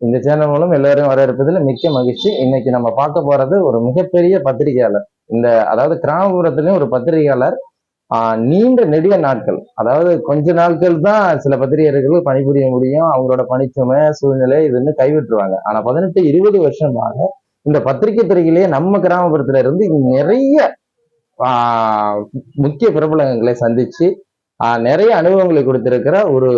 இந்த சேனல் மூலம் எல்லாரும் வரவேற்பதில் மிக்க மகிழ்ச்சி. இன்னைக்கு நம்ம பார்க்க போறது ஒரு மிகப்பெரிய பத்திரிகையாளர். இந்த அதாவது கிராமப்புறத்துலயும் ஒரு பத்திரிகையாளர். நீண்ட நெடிய நாட்கள். அதாவது கொஞ்ச நாட்கள் தான் சில பத்திரிகையர்கள் பணிபுரிய முடியும். அவங்களோட பணிச்சுமை சூழ்நிலை இதுன்னு கைவிட்டுருவாங்க. ஆனா பதினெட்டு இருபது வருஷமாக இந்த பத்திரிகை துறையிலேயே நம்ம கிராமப்புறத்துல இருந்து நிறைய ஆஹ், முக்கிய பிரபலங்களை சந்திச்சு நிறைய அனுபவங்களை கொடுத்திருக்கிற ஒரு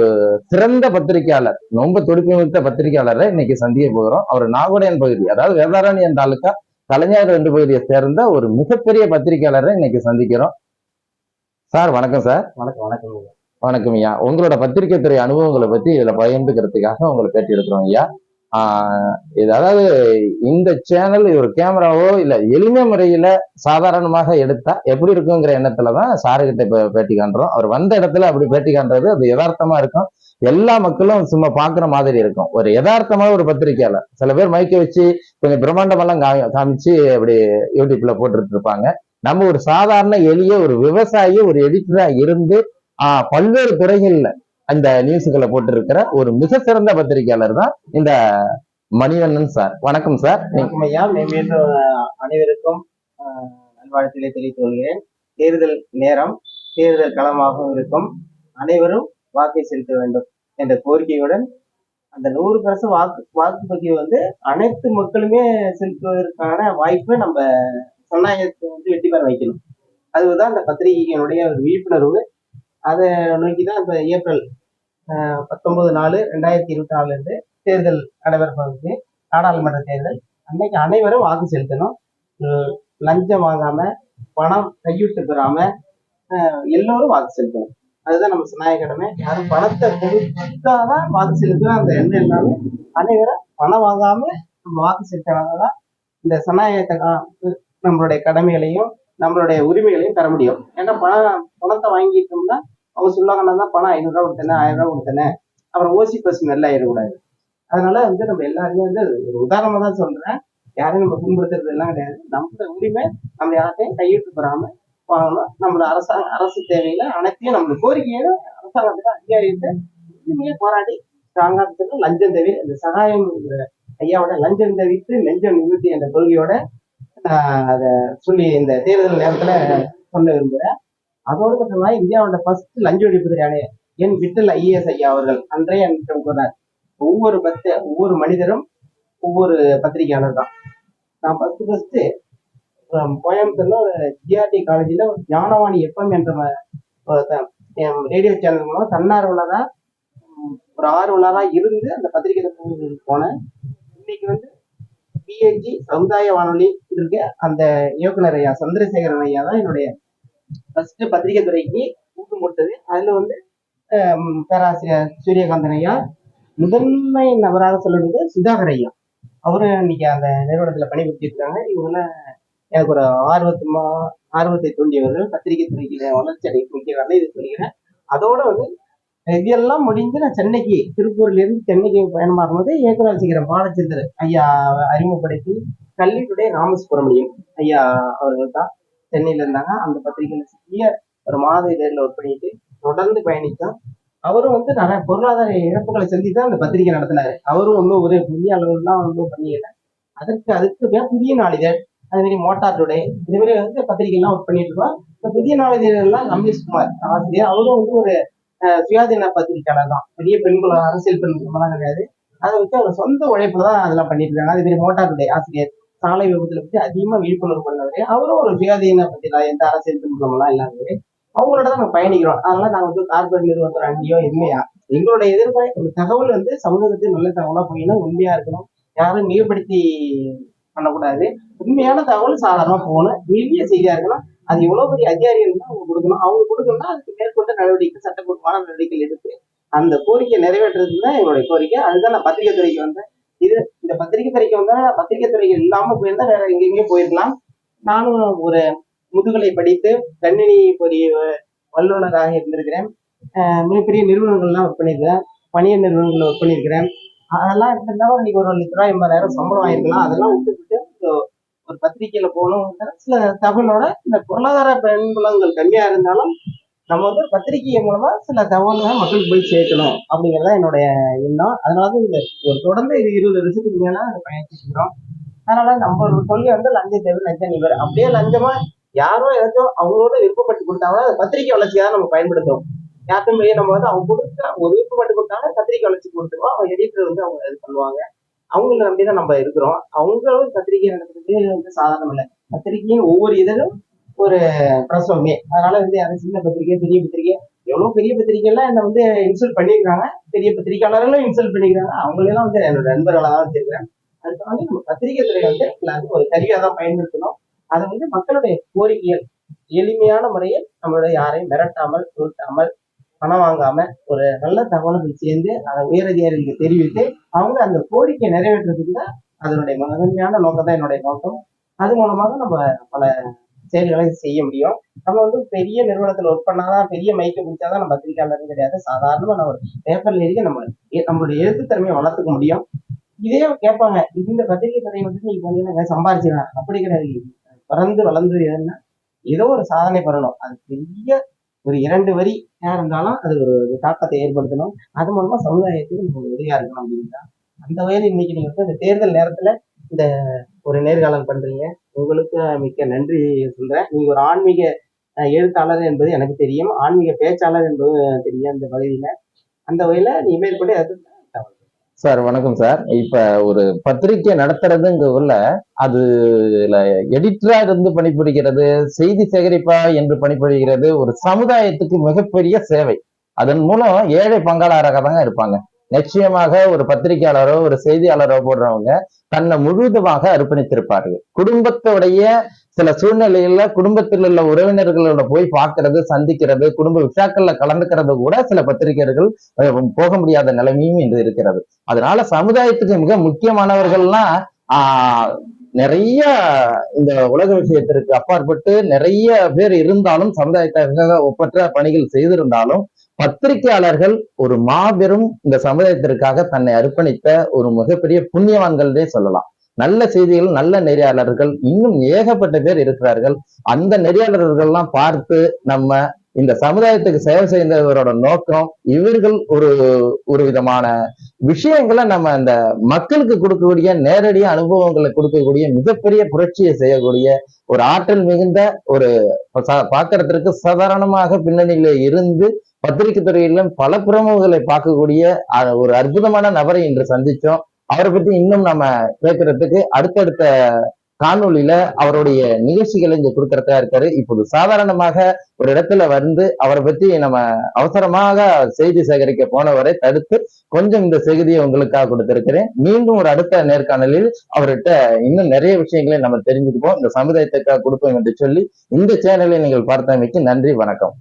சிறந்த பத்திரிகையாளர் ரொம்ப துடிப்புமிக்க பத்திரிகையாளரை இன்னைக்கு சந்திக்க போகிறோம். அவர் நாகோடையன் பகுதி அதாவது வேதாரண்யம் தாலுக்கா கலைஞர் ரெண்டு பகுதியை சேர்ந்த ஒரு மிகப்பெரிய பத்திரிகையாளரை இன்னைக்கு சந்திக்கிறோம். சார் வணக்கம் சார். வணக்கம் வணக்கம் வணக்கம் ஐயா. உங்களோட பத்திரிகை துறை அனுபவங்களை பத்தி இதுல பகிர்ந்துக்கிறதுக்காக உங்களை பேட்டி எடுக்கிறோம் ஐயா. அதாவது இந்த சேனல் ஒரு கேமராவோ இல்ல எளிமை முறையில சாதாரணமாக எடுத்தா எப்படி இருக்குங்கிற எண்ணத்துலதான் சாருகிட்ட இப்போ பேட்டி காண்றோம். அவர் வந்த இடத்துல அப்படி பேட்டி காண்றது அது யதார்த்தமா இருக்கும். எல்லா மக்களும் சும்மா பாக்குற மாதிரி இருக்கும். ஒரு யதார்த்தமா ஒரு பத்திரிக்கையாளர். சில பேர் மைக்க வச்சு கொஞ்சம் பிரம்மாண்டமெல்லாம் காமிச்சு அப்படி யூடியூப்ல போட்டுட்டு இருப்பாங்க நம்ம ஒரு சாதாரண எளிய ஒரு விவசாயி ஒரு எடிட்டரா இருந்து ஆஹ் பல்வேறு துறைகள்ல அந்த நியூஸுகளை போட்டிருக்கிற ஒரு மிக சிறந்த பத்திரிகையாளர் தான் இந்த மணிவண்ணன் சார். வணக்கம் சார். வணக்கம் ஐயா. மே- அனைவருக்கும் அஹ், நல்வாழ்த்துக்களை தெரிவித்துக் கொள்கிறேன். தேர்தல் நேரம் தேர்தல் களமாகவும் இருக்கும். அனைவரும் வாக்கை செலுத்த வேண்டும் என்ற கோரிக்கையுடன் அந்த நூறு பர்சன்ட் வாக்கு வாக்குப்பதிவு வந்து அனைத்து மக்களுமே செலுத்துவதற்கான வாய்ப்பை நம்ம சனநாயகத்தை வந்து வெற்றி பெற வைக்கணும். அதுதான் அந்த பத்திரிகையினுடைய ஒரு விழிப்புணர்வு. அதை நோக்கி தான் இந்த ஏப்ரல் பத்தொன்பது நாலு ரெண்டாயிரத்தி இருபத்தி நாலுலேருந்து தேர்தல் நடைபெற நாடாளுமன்ற தேர்தல். அன்னைக்கு அனைவரும் வாக்கு செலுத்தணும். லஞ்சம் வாங்காம பணம் கையூட்டு பெறாம எல்லோரும் வாக்கு செலுத்தணும். அதுதான் நம்ம சனாய கடமை. யாரும் பணத்தை கொடுத்தாதான் வாக்கு செலுத்தணும். அந்த எண்ணம் எல்லாமே அனைவரும் பணம் வாங்காம நம்ம வாக்கு செலுத்தினாதான் இந்த சனாயத்தை நம்மளுடைய கடமைகளையும் நம்மளுடைய உரிமைகளையும் பெற முடியும். ஏன்னா பணம் பணத்தை வாங்கிட்டோம்னா அவங்க சொல்லுவாங்கன்னா தான் பணம் ஐநூறுரூவா கொடுத்தேனே ஆயிரம் ரூபாய் கொடுத்தேனே. அப்புறம் ஓசி பஸ் மெல்ல ஆயிடக்கூடாது அதனால வந்து நம்ம எல்லாருமே வந்து ஒரு உதாரணமா தான் சொல்றேன். யாரையும் நம்ம புண்படுத்துறது எல்லாம் கிடையாது. நம்மளோட உரிமை நம்ம யார்ட்டையும் கையிட்டு பெறாம வாங்கணும் நம்மளோட அரசாங்க அரசு தேவையில அனைத்தையும் நம்மளோட கோரிக்கையை அரசாங்கத்துக்கு அதிகாரிகிட்ட உரிமையை போராடி ஸ்ட்ராங்கா லஞ்சம் தேவை இந்த சகாயம் ஐயாவோட லஞ்சம் தவிர்த்து லஞ்சம் நிவர்த்தி என்ற கொள்கையோட அதை சொல்லி இந்த தேர்தல் நேரத்துல சொல்ல விரும்புறேன். அதோடு மட்டுமா இந்தியாவோட ஃபர்ஸ்ட் லஞ்ச ஒழிப்பு ஆணையர் என் விட்டல் ஐஏஎஸ் ஐயா அவர்கள். அன்றைய அன்றம் கூறினார். ஒவ்வொரு பத்த ஒவ்வொரு மனிதரும் ஒவ்வொரு பத்திரிகையாளர் தான். நான் ஃபர்ஸ்ட் ஃபர்ஸ்ட் கோயம்புத்தூர்ல ஒரு ஜிஆர்டி காலேஜில் ஒரு ஞானவாணி எஃப்எம் என்ற ரேடியோ சேனல் மூலம் தன்னார்வலரா ஒரு ஆர்வலராக இருந்து அந்த பத்திரிகை போனேன். இன்னைக்கு வந்து பிஎன்ஜி சமுதாய வானொலி இருக்க. அந்த இயக்குனர் ஐயா சந்திரசேகரன் ஐயா தான் என்னுடைய ஃபர்ஸ்ட் பத்திரிகை துறைக்கு ஊக்கமுட்டது அதுல வந்து பேராசிரியர் சூரியகாந்தன் ஐயா முதன்மை நபராக சொல்லுறது சுதாகர் ஐயா. அவரும் இன்னைக்கு அந்த நிறுவனத்துல பணிபுரிச்சிட்டு இருக்காங்க. இவங்க எனக்கு ஒரு ஆர்வத்துமா ஆர்வத்தை தூண்டியவர்கள். பத்திரிகை துறைக்கு வளர்ச்சி அடைய முக்கியவர்கள் இது சொல்லிக்கிறேன் அதோட வந்து இதெல்லாம் முடிஞ்சு நான் சென்னைக்கு திருப்பூர்ல இருந்து சென்னைக்கு பயணமாகும் போது இயக்குனர் சீக்கிரம் பாலச்சந்தர் ஐயா அறிமுகப்படுத்தி கல்வித்துடைய ராமசுப்ரமணியம் ஐயா அவர்கள் தான் சென்னையில இருந்தாங்க. அந்த பத்திரிகையில சிறிய ஒரு மாத இதழில் ஒர்க் பண்ணிட்டு தொடர்ந்து பயணித்தோம். அவரும் வந்து நிறைய பொருளாதார இழப்புகளை செஞ்சு தான் அந்த பத்திரிகை நடத்தினாரு. அவரும் ஒன்றும் ஒரு பெரிய அளவுலாம் ஒன்றும் பண்ணிக்கல. அதுக்கு அதுக்கு புதிய நாளிதழ் அதே மாதிரி மோட்டார் டுடே இது மாதிரி வந்து பத்திரிகைலாம் ஒர்க் பண்ணிட்டு இருக்கோம். இந்த புதிய நாளிதழெல்லாம் ரமேஷ் குமார் ஆசிரியர். அவரும் வந்து ஒரு அஹ், சுயாதீன பத்திரிகையாளர் தான். பெரிய பெண்கள் அரசியல் பெண்கள்லாம் கிடையாது. அதை வச்சு அவர் சொந்த உழைப்பு தான் அதெல்லாம் பண்ணிட்டு இருக்காங்க. அதே மாதிரி மோட்டார் டுடே ஆசிரியர். சாலை விபத்துல பத்தி அதிகமா விழிப்புணர்வு பண்ணவர் அவரும் ஒரு சுயாதீன பத்திரிகை எந்த அரசியல் பெண்களெல்லாம் இல்லாதவர். அவங்களோட தான் நம்ம பயணிக்கிறோம். அதனால நாங்க வந்து கார்பரேட் நிறுவனத்தோட அண்டியோ எதுவுமே எங்களோட எதிர்பார்ப்பு ஒரு தகவல் வந்து சமூகத்துக்கு நல்ல தகவலா போயினா உண்மையா இருக்கணும். யாரும் மிகப்படுத்தி பண்ணக்கூடாது. உண்மையான தகவல் சாதாரணமா போகணும். எளிய செய்தியா இருக்கணும் அது எவ்வளவு பெரிய அதிகாரிகள் தான் அவங்க கொடுக்கணும். அவங்க கொடுக்கணும்னா அதுக்கு மேற்கொண்ட நடவடிக்கை சட்டப்பூர்வமான நடவடிக்கைகள் எடுத்து அந்த கோரிக்கை நிறைவேற்றுறது தான் எங்களுடைய கோரிக்கை. அதுதான் நான் பத்திரிகை துறைக்கு வந்தேன். இது இந்த பத்திரிகை துறைக்கு வந்தா பத்திரிகை துறைக்கு இல்லாம போயிருந்தா வேற எங்கேயுமே போயிருக்கலாம். நானும் ஒரு முதுகலை படித்து கணினி பொறிய வல்லுநராக இருந்திருக்கிறேன். மிகப்பெரிய நிறுவனங்கள்லாம் ஒர்க் பண்ணியிருக்கிறேன். பணிய நிறுவனங்கள் ஒர்க் பண்ணியிருக்கிறேன். அதெல்லாம் இருந்தாலும் இன்னைக்கு ஒரு லட்ச ரூபாய் எண்பதாயிரம் சம்பளம் ஆயிருக்கலாம் அதெல்லாம் விட்டுவிட்டு ஒரு பத்திரிகையில போகணும் சில தகவலோட இந்த பொருளாதார பின்புலங்கள் கம்மியா இருந்தாலும் நம்ம வந்து பத்திரிகை மூலமா சில தகவல்களை மக்களுக்கு போய் சேர்க்கணும் அப்படிங்கறத என்னுடைய எண்ணம். அதனால இந்த ஒரு தொடர்ந்து இது இருபது வருஷத்துக்கு மேலே பயணிச்சுக்கிறோம் அதனால நம்ம ஒரு கொள்கை வந்து லஞ்சம் தேவை லஞ்சம் நிவர் அப்படியே லஞ்சமா யாரோ ஏதாச்சும் அவங்களோட விருப்பப்பட்டு கொடுத்தாங்கன்னா அது பத்திரிகை வளர்ச்சியாக நம்ம பயன்படுத்துவோம். யாருக்கும் நம்ம வந்து அவங்க கொடுத்த ஒரு விருப்பப்பட்டு கொடுத்தாங்கன்னா பத்திரிகை வளர்ச்சி கொடுத்துருவோம். அவங்க எடிட்டர் வந்து அவங்க இது பண்ணுவாங்க. அவங்கள நம்பி தான் நம்ம இருக்கிறோம். அவங்களும் பத்திரிகை நடத்துறது வந்து சாதாரணம் இல்லை பத்திரிகையின் ஒவ்வொரு இதழும் ஒரு பிரசவமே. அதனால வந்து அது சின்ன பத்திரிகை பெரிய பத்திரிகை எவ்வளவு பெரிய பத்திரிகை என்ன வந்து இன்சல்ட் பண்ணியிருக்காங்க. பெரிய பத்திரிகையாளர்களும் இன்சல்ட் பண்ணிக்கிறாங்க. அவங்களெல்லாம் வந்து என்னோட நண்பர்களாக தான் வச்சிருக்கிறேன் அதுக்காக நம்ம பத்திரிகை துறை வந்து எல்லாருக்கும் ஒரு கருவியாக தான் பயன்படுத்தணும். அதை வந்து மக்களுடைய கோரிக்கைகள். எளிமையான முறையில் நம்மளுடைய யாரையும் மிரட்டாமல் உருட்டாமல் பணம் வாங்காம ஒரு நல்ல தகவல்கள் சேர்ந்து அதை உயரதிகாரிகளுக்கு தெரிவித்து அவங்க அந்த கோரிக்கை நிறைவேற்றுறதுக்கு தான் அதனுடைய முதன்மையான நோக்கம் தான் என்னுடைய நோக்கம். அது மூலமாக நம்ம பல செயல்களை செய்ய முடியும். நம்ம வந்து பெரிய நிறுவனத்துல ஒர்க் பண்ணாதான் பெரிய மைக்கை பிடிச்சாதான் நம்ம பத்திரிகையாளர் கிடையாது. சாதாரணமா நம்ம பேப்பர்ல எழுதி நம்ம எ- நம்மளுடைய எழுத்துத்திறமையை வளர்த்துக்க முடியும். இதே கேட்பாங்க இந்த பத்திரிகை துறை வந்து நீங்க பண்ணீங்க சம்பாரிச்சிடலாம் அப்படி கிடையாது. பிறந்து வளர்ந்து என்ன ஏதோ ஒரு சாதனை பண்ணணும். அது பெரிய ஒரு இரண்டு வரி யார் இருந்தாலும் அது ஒரு தாக்கத்தை ஏற்படுத்தணும். அது மூலமா சமுதாயத்துக்கு நம்ம உதவியா இருக்கணும் அப்படின்னா அந்த வகையில் இன்னைக்கு நீங்க வந்து இந்த தேர்தல் நேரத்துல இந்த ஒரு நேர்காணல் பண்றீங்க. உங்களுக்கு மிக்க நன்றி சொல்றேன். நீங்க ஒரு ஆன்மீக எழுத்தாளர் என்பது எனக்கு தெரியும். ஆன்மீக பேச்சாளர் என்பது தெரியும் இந்த பகுதியில அந்த வகையில நீ மேற்படி அது சார் வணக்கம் சார். இப்ப ஒரு பத்திரிக்கை நடத்துறதுங்கிறதுல அதுல எடிட்டரா இருந்து பணிபுரிகிறது செய்தி சேகரிப்பா என்று பணிபுரிகிறது ஒரு சமுதாயத்துக்கு மிகப்பெரிய சேவை. அதன் மூலம் ஏழை பங்காளராக தாங்க இருப்பாங்க. நிச்சயமாக ஒரு பத்திரிகையாளரோ ஒரு செய்தியாளரோ போடுறவங்க தன்னை முழுவதுமாக அர்ப்பணித்திருப்பார்கள். குடும்பத்துடைய சில சூழ்நிலையில குடும்பத்தில் உள்ள உறவினர்களோட போய் பார்க்கறது சந்திக்கிறது குடும்ப விழாக்கள்ல கலந்துக்கிறது கூட சில பத்திரிகையர்கள் போக முடியாத நிலைமையும் இன்று இருக்கிறது. அதனால சமுதாயத்துக்கு மிக முக்கியமானவர்கள்லாம் ஆஹ் நிறைய இந்த உலக விஷயத்திற்கு அப்பாற்பட்டு நிறைய பேர் இருந்தாலும் சமுதாயத்துக்காக ஒப்பற்ற பணிகள் செய்திருந்தாலும் பத்திரிகையாளர்கள் ஒரு மாபெரும் இந்த சமுதாயத்திற்காக தன்னை அர்ப்பணித்த ஒரு மிகப்பெரிய புண்ணியவான்களே சொல்லலாம். நல்ல செய்திகள் நல்ல நெறியாளர்கள் இன்னும் ஏகப்பட்ட பேர் இருக்கிறார்கள். அந்த நெறியாளர்கள்லாம் பார்த்து நம்ம இந்த சமுதாயத்துக்கு சேவை செய்தவரோட நோக்கம் இவர்கள் ஒரு ஒரு விதமான விஷயங்களை நம்ம அந்த மக்களுக்கு கொடுக்கக்கூடிய நேரடிய அனுபவங்களை கொடுக்கக்கூடிய மிகப்பெரிய புரட்சியை செய்யக்கூடிய ஒரு ஆற்றல் மிகுந்த ஒரு ச- சாதாரணமாக பின்னணியில இருந்து பத்திரிகை துறையிலும் பல பிரமுகர்களை பார்க்கக்கூடிய ஒரு அற்புதமான நபரை இன்று சந்திச்சோம். அவரை பத்தி இன்னும் நம்ம பேசுறதுக்கு அடுத்தடுத்த காணொலியில அவருடைய நிகழ்ச்சிகளை இங்க கொடுக்கறதா இருக்காரு. இப்போது சாதாரணமாக ஒரு இடத்துல வந்து அவரை பத்தி நம்ம அவசரமாக செய்தி சேகரிக்க போனவரை தடுத்து கொஞ்சம் இந்த செய்தியை உங்களுக்காக கொடுத்திருக்கிறேன். மீண்டும் ஒரு அடுத்த நேர்காணலில் அவர்கிட்ட இன்னும் நிறைய விஷயங்களை நம்ம தெரிஞ்சுக்குவோம். இந்த சமுதாயத்துக்காக கொடுப்போம் என்று சொல்லி இந்த சேனலை நீங்கள் பார்த்தமைக்கு நன்றி வணக்கம்.